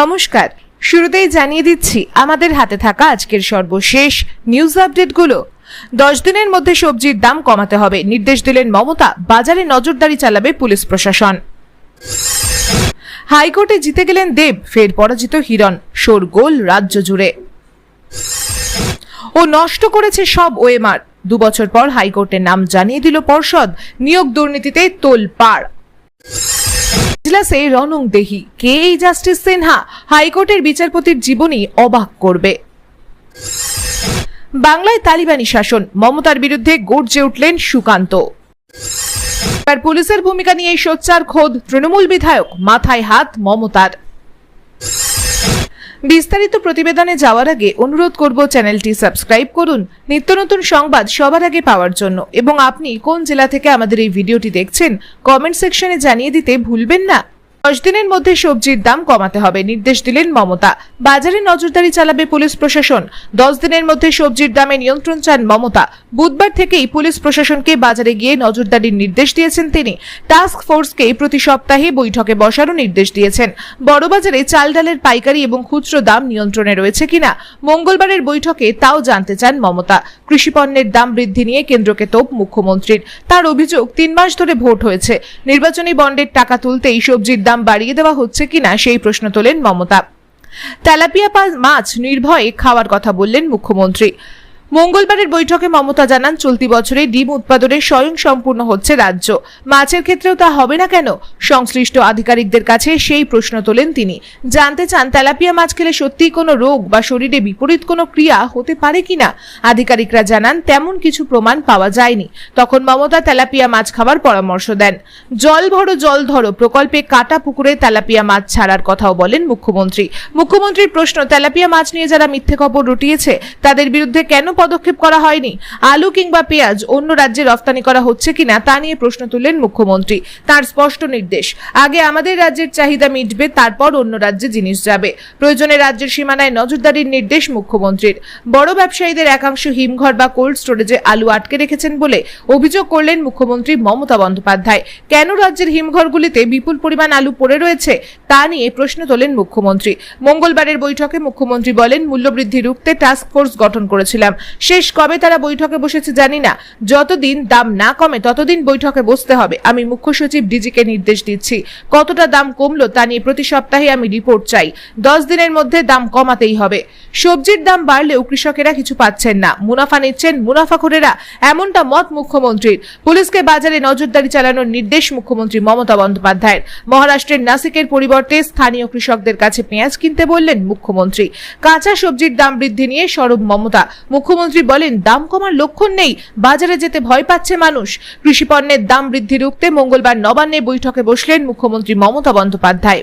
নমস্কার। শুরুতেই জানিয়ে দিচ্ছি, আমাদের হাতে থাকা আজকের সর্বশেষ নিউজ আপডেটগুলো দশ দিনের মধ্যে সবজির দাম কমাতে হবে, নির্দেশ দিলেন মমতা, বাজারে নজরদারি চালাবে পুলিশ প্রশাসন। হাইকোর্টে জিতে গেলেন দেব, ফের পরাজিত হিরণ, শোরগোল রাজ্য জুড়ে। ও নষ্ট করেছে সব ওএমআর। দু বছর পর হাইকোর্টের নাম জানিয়ে দিল পর্ষদ, নিয়োগ দুর্নীতিতে তোল পাড় ইজলাসে রনং দেহি কে এই জাস্টিস সিনহা? হাইকোর্টের বিচারপতির জীবনী অবাক করবে। বাংলায় তালিবানি শাসন। মমতার বিরুদ্ধে গর্জে উঠলেন সুকান্ত। পুলিশের ভূমিকা নিয়ে সোচ্চার খোদ তৃণমূল বিধায়ক। মাথায় হাত মমতার। বিস্তারিত প্রতিবেদনে যাওয়ার আগে অনুরোধ করব চ্যানেলটি সাবস্ক্রাইব করুন। নিত্য নতুন সংবাদ সবার আগে পাওয়ার জন্য। এবং আপনি কোন জেলা থেকে আমাদের এই ভিডিওটি দেখছেন কমেন্ট সেকশনে জানিয়ে দিতে ভুলবেন না। দশ দিনের মধ্যে সবজির দাম কমাতে হবে, নির্দেশ দিলেন মমতা। বাজারে নজরদারি চালাবে পুলিশ প্রশাসন। দশ দিনের মধ্যে সবজির দামে নিয়ন্ত্রণ চান মমতা। বুধবার থেকেই পুলিশ প্রশাসনকে বাজারে গিয়ে নজরদারির নির্দেশ দিয়েছেন তিনি। টাস্ক ফোর্সকে প্রতি সপ্তাহে বৈঠকে বসারও নির্দেশ দিয়েছেন। বড়বাজারে চাল ডালের পাইকারি এবং খুচরো দাম নিয়ন্ত্রণে রয়েছে কিনা, মঙ্গলবারের বৈঠকে তাও জানতে চান মমতা। কৃষিপণ্যের দাম বৃদ্ধি নিয়ে কেন্দ্রকে তোপ মুখ্যমন্ত্রীর। তার অভিযোগ তিন মাস ধরে ভোট হয়েছে। নির্বাচনী বন্ডের টাকা তুলতেই সবজির দাম বাড়িয়ে দেওয়া হচ্ছে কিনা সেই প্রশ্ন তোলেন মমতা। তেলাপিয়া মাছ নির্ভয়ে খাওয়ার কথা বললেন মুখ্যমন্ত্রী। মঙ্গলবারের বৈঠকে মমতা জানান, চলতি বছরে ডিম উৎপাদনে স্বয়ং সম্পূর্ণ হচ্ছে রাজ্য। মাছের ক্ষেত্রেও তা হবে না কেন? সংশ্লিষ্ট আধিকারিকদের কাছে সেই প্রশ্ন তোলেন তিনি। জানতে চান, তেলাপিয়া মাছ খেলে সত্যিই কোনো রোগ বা শরীরে বিপরীত কোনো ক্রিয়া হতে পারে কিনা? আধিকারিকরা জানান, তেমন কিছু প্রমাণ পাওয়া যায়নি। তখন মমতা তেলাপিয়া মাছ খাওয়ার পরামর্শ দেন। জল ভরো, জল ধরো, প্রকল্পে কাটা পুকুরে তেলাপিয়া মাছ ছাড়ার কথাও বলেন মুখ্যমন্ত্রী। মুখ্যমন্ত্রীর প্রশ্ন, তেলাপিয়া মাছ নিয়ে যারা মিথ্যে খবর রটিয়েছে, তাদের বিরুদ্ধে কেন পদক্ষেপ করা হয়নি। আলু কিংবা পেঁয়াজ অন্য রাজ্যে রফতানি করা হচ্ছে কিনা তা নিয়ে প্রশ্ন তুললেন মুখ্যমন্ত্রী। তার স্পষ্ট নির্দেশ, আগে আমাদের রাজ্যের চাহিদা মিটবে, তারপর অন্য রাজ্যে জিনিস যাবে। প্রয়োজনে রাজ্যের সীমানায় নজরদারির নির্দেশ মুখ্যমন্ত্রীর। বড় ব্যবসায়ীদের একাংশ হিমঘর বা কোল্ড স্টোরেজে আলু আটকে রেখেছেন বলে অভিযোগ করলেন মুখ্যমন্ত্রী মমতা বন্দ্যোপাধ্যায়। কেন রাজ্যের হিমঘরগুলিতে বিপুল পরিমাণ আলু পড়ে রয়েছে তা নিয়ে প্রশ্ন তোলেন মুখ্যমন্ত্রী। মঙ্গলবারের বৈঠকে মুখ্যমন্ত্রী বলেন, মূল্যবৃদ্ধি রুখতে টাস্ক ফোর্স গঠন করেছিলাম। শেষ কবে তারা বৈঠকে বসেছে জানি না। যতদিন দাম না কমে, ততদিন বৈঠকে বসতে হবে। আমি মুখ্য সচিব ডিজিকে নির্দেশ দিচ্ছি। কতটা দাম কমলো তা নিয়ে প্রতি সপ্তাহে আমি রিপোর্ট চাই। দশ দিনের মধ্যে দাম কমাতেই হবে। সবজির দাম বাড়লেও কৃষকেরা কিছু পাচ্ছেন না। মুনাফা নিচ্ছেন মুনাফাখোরেরা এমনটা মত মুখ্যমন্ত্রীর। পুলিশকে বাজারে নজরদারি চালানোর নির্দেশ মুখ্যমন্ত্রী মমতা বন্দ্যোপাধ্যায়ের। মহারাষ্ট্রের নাসিকের পরিবর্তে স্থানীয় কৃষকদের কাছে পেঁয়াজ কিনতে বললেন মুখ্যমন্ত্রী। কাঁচা সবজির দাম বৃদ্ধি নিয়ে সরব মমতা। মুখ্যমন্ত্রী বলেন, দাম কমার লক্ষণ নেই, বাজারে যেতে ভয় পাচ্ছে মানুষ। কৃষিপণ্যের দাম বৃদ্ধি রুখতে মঙ্গলবার নবান্নে বৈঠকে বসলেন মুখ্যমন্ত্রী মমতা বন্দ্যোপাধ্যায়।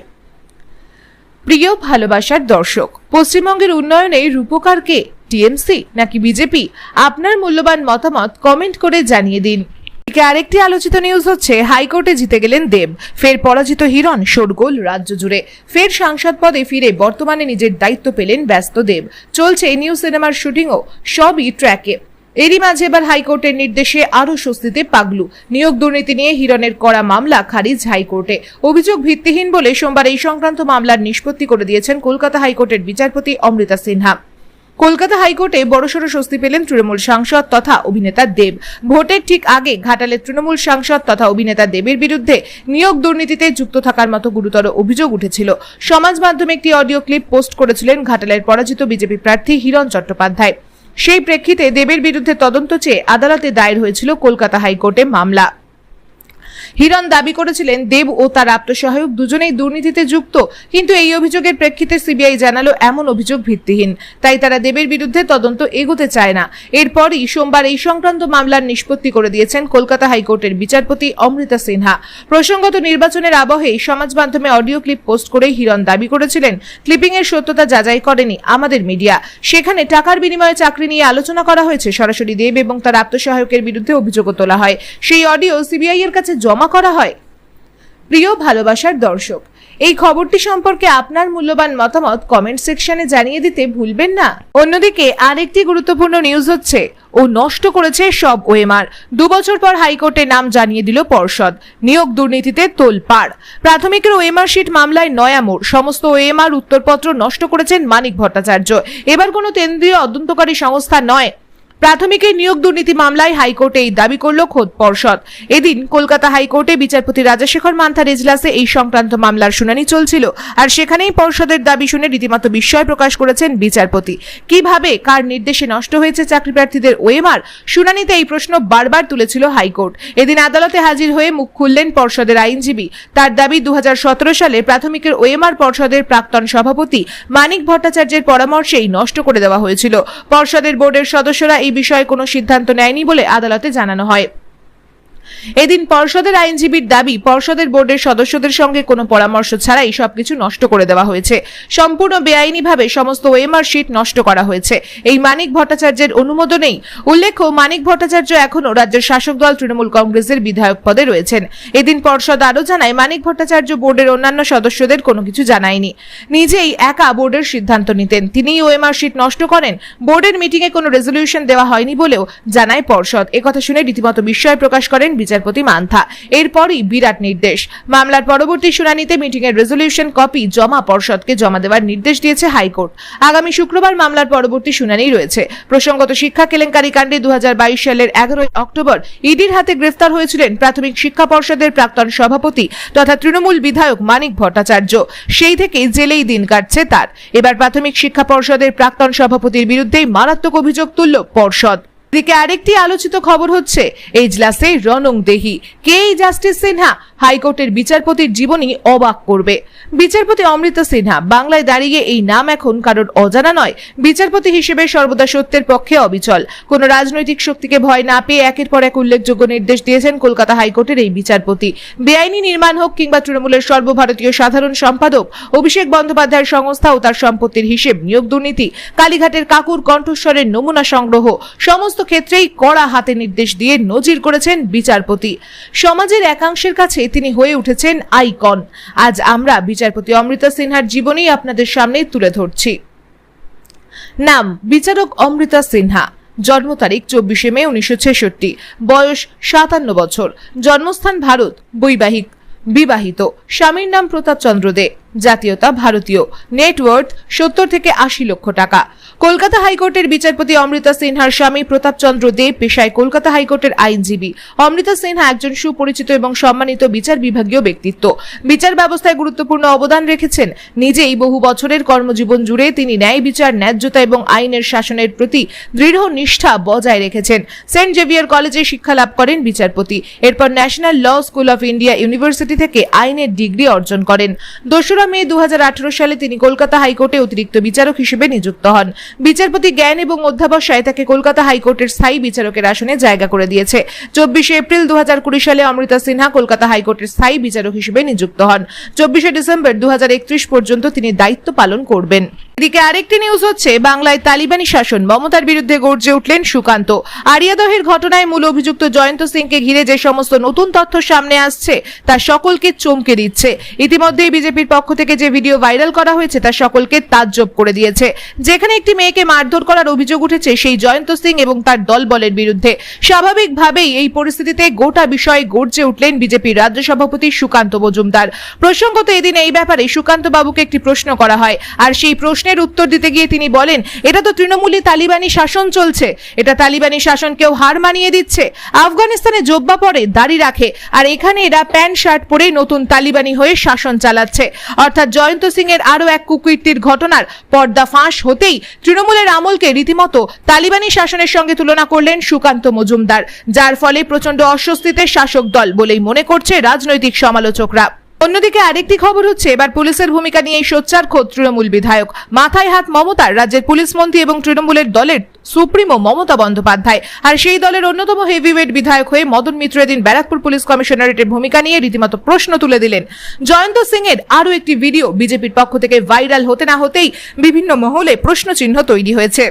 প্রিয় ভালোবাসার দর্শক, পশ্চিমবঙ্গের উন্নয়নে রূপকারকে টিএমসি নাকি বিজেপি? আপনার মূল্যবান মতামত কমেন্ট করে জানিয়ে দিন। এদিকে আরেকটি আলোচিত নিউজ হচ্ছে, হাইকোর্টে জিতে গেলেন দেব। ফের পরাজিত হিরণ, শোরগোল রাজ্য জুড়ে। ফের সাংসদ পদে ফিরে বর্তমানে নিজের দায়িত্ব পেলেন ব্যস্ত দেব। চলছে নিউ সিনেমার শুটিংও সবই ট্র্যাকে এরই মাঝে এবার হাইকোর্টের নির্দেশে আরও স্বস্তিতে পাগলু। নিয়োগ দুর্নীতি নিয়ে হিরণের করা মামলা খারিজ হাইকোর্টে। অভিযোগ ভিত্তিহীন বলে সোমবার এই সংক্রান্ত মামলার নিষ্পত্তি করে দিয়েছেন কলকাতা হাইকোর্টের বিচারপতি অমৃতা সিনহা। কলকাতা হাইকোর্টে বড়সড় স্বস্তি পেলেন তৃণমূল সাংসদ তথা অভিনেতা দেব। ভোটের ঠিক আগে ঘাটালের তৃণমূল সাংসদ তথা অভিনেতা দেবের বিরুদ্ধে নিয়োগ দুর্নীতিতে যুক্ত থাকার মতো গুরুতর অভিযোগ উঠেছিল। সমাজ মাধ্যমে একটি অডিও ক্লিপ পোস্ট করেছিলেন ঘাটালের পরাজিত বিজেপি প্রার্থী হিরণ চট্টোপাধ্যায়। সেই প্রেক্ষিতে দেবের বিরুদ্ধে তদন্ত চেয়ে আদালতে দায়ের হয়েছিল কলকাতা হাইকোর্টে মামলা। হিরণ দাবি করেছিলেন, দেব ও তার আত্মসহায়ক দুজনেই দুর্নীতিতে যুক্ত। কিন্তু এই অভিযোগের প্রেক্ষিতে সিবিআই জানালো, এমন অভিযোগ ভিত্তিহীন। তাই তারা দেবের বিরুদ্ধে তদন্ত এগোতে চায় না। এরপরই সোমবার এই সংক্রান্ত মামলার নিষ্পত্তি করে দিয়েছেন কলকাতা হাইকোর্টের বিচারপতি অমৃতা সিনহা। প্রসঙ্গত নির্বাচনের আবহে সমাজ মাধ্যমে অডিও ক্লিপ পোস্ট করে হিরণ দাবি করেছিলেন ক্লিপিং এর সত্যতা যাচাই করেনি আমাদের মিডিয়া। সেখানে টাকার বিনিময়ে চাকরি নিয়ে আলোচনা করা হয়েছে, সরাসরি দেব এবং তার আত্মসহায়কের বিরুদ্ধে অভিযোগও তোলা হয়। সেই অডিও সিবিআই এর কাছে জমা করা হয়। প্রিয় ভালোবাসার দর্শক, এই খবরটি সম্পর্কে আপনার মূল্যবান মতামত কমেন্ট সেকশনে জানিয়ে দিতে ভুলবেন না। অন্যদিকে আরেকটি গুরুত্বপূর্ণ নিউজ হচ্ছে, ও নষ্ট করেছে সব ওএমআর দু বছর পর হাইকোর্টে নাম জানিয়ে দিল পর্ষদ। নিয়োগ দুর্নীতিতে তোলপাড়। প্রাথমিকের ওএমআর শিট মামলায় নয়ামোড় সমস্ত ওএমআর উত্তরপত্র নষ্ট করেছেন মানিক ভট্টাচার্য। এবার কোনো কেন্দ্রীয় অদন্তকারী সংস্থা নয়। প্রাথমিকের নিয়োগ দুর্নীতি মামলায় হাইকোর্টে এই দাবি করল খোদ পর্ষদ। এদিন কলকাতা হাইকোর্টে বিচারপতি রাজাশেখর মান্থার এজলাসে এই সংক্রান্ত মামলার শুনানি চলছিল, আর সেখানেই পর্ষদের দাবি শুনে রীতিমতো বিস্ময় প্রকাশ করেছেন বিচারপতি। কীভাবে, কার নির্দেশে নষ্ট হয়েছে চাকরি প্রার্থীদের ওএমআর? শুনানিতে এই প্রশ্ন বারবার তুলেছিল হাইকোর্ট। এদিন আদালতে হাজির হয়ে মুখ খুললেন পর্ষদের আইনজীবী। তার দাবি দু হাজার সতেরো সালে প্রাথমিকের ওএমআর পর্ষদের প্রাক্তন সভাপতি মানিক ভট্টাচার্যের পরামর্শেই নষ্ট করে দেওয়া হয়েছিল। পর্ষদের বোর্ডের সদস্যরা এই বিষয়ে কোনো সিদ্ধান্ত নেয়নি বলে আদালতে জানানো হয়। এদিন পর্ষদের আইনজীবীর দাবি, পর্ষদের বোর্ডের সদস্যদের সঙ্গে কোনো পরামর্শ ছাড়াই সবকিছু নষ্ট করে দেওয়া হয়েছে। সম্পূর্ণ বেআইনিভাবে সমস্ত ওএমআর শিট নষ্ট করা হয়েছে। এই মানিক ভট্টাচার্যের অনুমোদনেই উল্লেখ্য, মানিক ভট্টাচার্য এখনও রাজ্যের শাসক দল তৃণমূল কংগ্রেসের বিধায়ক পদে রয়েছেন। এদিন পর্ষদ আরও জানায়, মানিক ভট্টাচার্য বোর্ডের অন্যান্য সদস্যদের কোনো কিছু জানায়নি। নিজেই একা বোর্ডের সিদ্ধান্ত নিতেন। তিনিই ওএমআর শিট নষ্ট করেন। বোর্ডের মিটিংয়ে কোনো রেজলিউশন দেওয়া হয়নি বলেও জানায় পর্ষদ। একথা শুনে রীতিমতো বিস্ময় প্রকাশ করেন বিচারপতি মান্থা। এরপরই বিরাট নির্দেশ। মামলার পরবর্তী শুনানিতে মিটিংয়ের রেজলিউশন কপি জমা পর্ষদকে জমা দেওয়ার নির্দেশ দিয়েছে হাইকোর্ট। আগামী শুক্রবার মামলার পরবর্তী শুনানি রয়েছে। প্রসঙ্গত শিক্ষা কেলেঙ্কারি কাণ্ডে দু হাজার বাইশ সালের এগারোই অক্টোবর ইডির হাতে গ্রেফতার হয়েছিলেন প্রাথমিক শিক্ষা পর্ষদের প্রাক্তন সভাপতি তথা তৃণমূল বিধায়ক মানিক ভট্টাচার্য। সেই থেকে জেলেই দিন কাটছে তার। এবার প্রাথমিক শিক্ষা পর্ষদের প্রাক্তন সভাপতির বিরুদ্ধেই মারাত্মক অভিযোগ তুলল পর্ষদ। এদিকে আরেকটি আলোচিত খবর হচ্ছে, এজলাসে রনং দেহি। কে জাস্টিস সিনহা? হাইকোর্টের বিচারপতির জীবনী অবাক করবে। বিচারপতি অমৃতা সিনহা, বাংলায় দাঁড়িয়ে এই নাম এখন কারোর অজানা নয়। বিচারপতি হিসেবে সর্বদা সত্যের পক্ষে অবিচল। কোন রাজনৈতিক শক্তিকে ভয় না পেয়ে একের পর এক উল্লেখযোগ্য নির্দেশ দিয়েছেন কলকাতা হাইকোর্টের এই বিচারপতি। বেআইনি নির্মাণ হোক কিংবা তৃণমূলের সর্বভারতীয় সাধারণ সম্পাদক, অভিষেক বন্দ্যোপাধ্যায়ের সংস্থা ও তার সম্পত্তির হিসেব নিয়োগ দুর্নীতি, কালীঘাটের কাকুর কণ্ঠস্বরের নমুনা সংগ্রহ, সমস্ত ক্ষেত্রেই কড়া হাতে নির্দেশ দিয়ে নজির করেছেন বিচারপতি। সমাজের একাংশের কাছে তিনি হয়ে উঠেছেন আইকন। আজ আমরা বিচারপতি অমৃতা সিনহার জীবনী আপনাদের সামনে তুলে ধরছি। নাম, বিচারক অমৃতা সিনহা। জন্ম তারিখ, চব্বিশে মে, উনিশশো ছেষট্টি। বয়স, সাতান্ন বছর। জন্মস্থান ভারত, বৈবাহিক। বিবাহিত। স্বামীর নাম প্রতাপ চন্দ্র দে। জাতীয়তা ভারতীয়। নেটওয়ার্থ সত্তর থেকে আশি লক্ষ টাকা। কলকাতা হাইকোর্টের বিচারপতি অমৃতা সিনহার স্বামী প্রতাপ চন্দ্র দে পেশায় কলকাতা হাইকোর্টের আইনজীবী। অমৃতা সিনহা একজন সুপরিচিত এবং সম্মানিত বিচার বিভাগীয় ব্যক্তিত্ব। বিচার ব্যবস্থায় গুরুত্বপূর্ণ অবদান রেখেছেন। নিজেই বহু বছরের কর্মজীবন জুড়ে তিনি ন্যায় বিচার, ন্যায্যতা এবং আইনের শাসনের প্রতি দৃঢ় নিষ্ঠা বজায় রেখেছেন। সেন্ট জেভিয়ার কলেজে শিক্ষা লাভ করেন বিচারপতি। এরপর national law school of India university থেকে আইনের ডিগ্রি অর্জন করেন। দোসরা মে দুহাজার আঠারো সালে তিনি কলকাতা হাইকোর্টে অতিরিক্ত বিচারক হিসেবে নিযুক্ত হন। বিচারপতি জ্ঞান এবং অধ্যাবসায় তাকে কলকাতা হাইকোর্টের স্থায়ী বিচারকের আসনে জায়গা করে দিয়েছে। চব্বিশে এপ্রিল দু হাজার কুড়ি সালে অমৃতা সিনহা কলকাতা হাইকোর্টের স্থায়ী বিচারক হিসেবে নিযুক্ত হন। চব্বিশে ডিসেম্বর দু হাজার একত্রিশ পর্যন্ত তিনি দায়িত্ব পালন করবেন। এদিকে আরেকটি নিউজ হচ্ছে, বাংলায় তালিবানি শাসন। মমতার বিরুদ্ধে গর্জে উঠলেন সুকান্ত। আরিয়াদহের ঘটনায় মূল অভিযুক্ত জয়ন্ত সিংকে ঘিরে যে সমস্ত নতুন তথ্য সামনে আসছে, তা সকলকে চমকে দিচ্ছে। ইতিমধ্যেই বিজেপির পক্ষ থেকে যে ভিডিও ভাইরাল করা হয়েছে, তা সকলকে তাজ্জব করে দিয়েছে। যেখানে একটি মেয়েকে মারধর করার অভিযোগ উঠেছে, সেই জয়ন্ত সিং এবং তার দলবলের বিরুদ্ধে। স্বাভাবিকভাবেই এই পরিস্থিতিতে গোটা বিষয়ে গর্জে উঠলেন বিজেপির রাজ্য সভাপতি সুকান্ত মজুমদার। প্রসঙ্গত এদিন এই ব্যাপারে সুকান্ত বাবুকে একটি প্রশ্ন করা হয়, আর সেই প্রশ্নের উত্তর দিতে গিয়ে তিনি বলেন, এটা তো তৃণমূলী তালিবানি শাসন চলছে। এটা তালিবানি শাসনকেও হার মানিয়ে দিচ্ছে। আফগানিস্তানে জব্বা পরে দাড়ি রাখে, আর এখানে এরা প্যান্ট, শার্ট পরে নতুন তালিবানি হয়ে শাসন চালাচ্ছে। অর্থাৎ জয়ন্ত সিং এর আরও এক কুকীর্তির ঘটনার পর্দা ফাঁস হতেই তৃণমূলের আমলকে রীতিমতো তালিবানি শাসনের সঙ্গে তুলনা করলেন সুকান্ত মজুমদার, যার ফলে প্রচণ্ড অস্বস্তিতে শাসক দল বলেই মনে করছে রাজনৈতিক সমালোচকরা। অন্যদিকে আরেকটি খবর হচ্ছে, এবার পুলিশের ভূমিকা নিয়ে সোচ্চার খোদ তৃণমূল বিধায়ক। মাথায় হাত মমতার রাজ্যের পুলিশ মন্ত্রী এবং তৃণমূলের দলের সুপ্রিমো মমতা বন্দ্যোপাধ্যায়। আর সেই দলের অন্যতম হেভিওয়েট বিধায়ক হয়ে মদন মিত্র এদিন ব্যারাকপুর পুলিশ কমিশনারেটের ভূমিকা নিয়ে রীতিমতো প্রশ্ন তুলে দিলেন। জয়ন্ত সিং এর আরও একটি ভিডিও বিজেপির পক্ষ থেকে ভাইরাল হতে না হতেই বিভিন্ন মহলে প্রশ্নচিহ্ন তৈরি হয়েছে।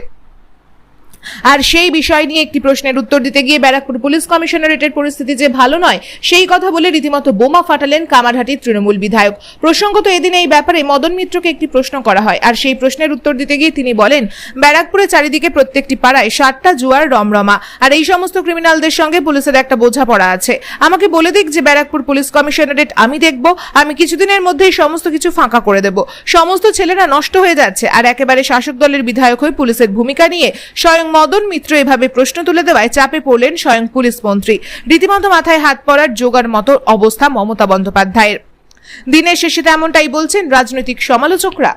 আর সেই বিষয় নিয়ে একটি প্রশ্নের উত্তর দিতে গিয়ে ব্যারাকপুর পুলিশ কমিশনারেটের পরিস্থিতি যে ভালো নয়, সেই কথা বলে রীতিমতো বোমা ফাটালেন কামারহাটির তৃণমূল বিধায়ক। প্রসঙ্গত এদিন এই ব্যাপারে মদন মিত্রকে একটি প্রশ্ন করা হয়, আর সেই প্রশ্নের উত্তর দিতে গিয়ে তিনি বলেন, ব্যারাকপুরে চারিদিকে প্রত্যেকটি পাড়ায় সাতটা জুয়ার রমরমা, আর এই সমস্ত ক্রিমিনালদের সঙ্গে পুলিশের একটা বোঝাপড়া আছে। আমাকে বলে দিক যে ব্যারাকপুর পুলিশ কমিশনারেট আমি দেখব, আমি কিছুদিনের মধ্যেই সমস্ত কিছু ফাঁকা করে দেব। সমস্ত ছেলেরা নষ্ট হয়ে যাচ্ছে, আর একেবারে শাসক দলের বিধায়ক হয়ে পুলিশের ভূমিকা নিয়ে স্বয়ং মদন মিত্র এভাবে প্রশ্ন তুলে দেওয়ায় চাপে পড়লেন স্বয়ং পুলিশ মন্ত্রী। রীতিমতো মাথায় হাত পড়ার যোগার মতো অবস্থা মমতা বন্দ্যোপাধ্যায়ের। দিনের শেষে তেমনটাই বলছেন রাজনৈতিক সমালোচকরা।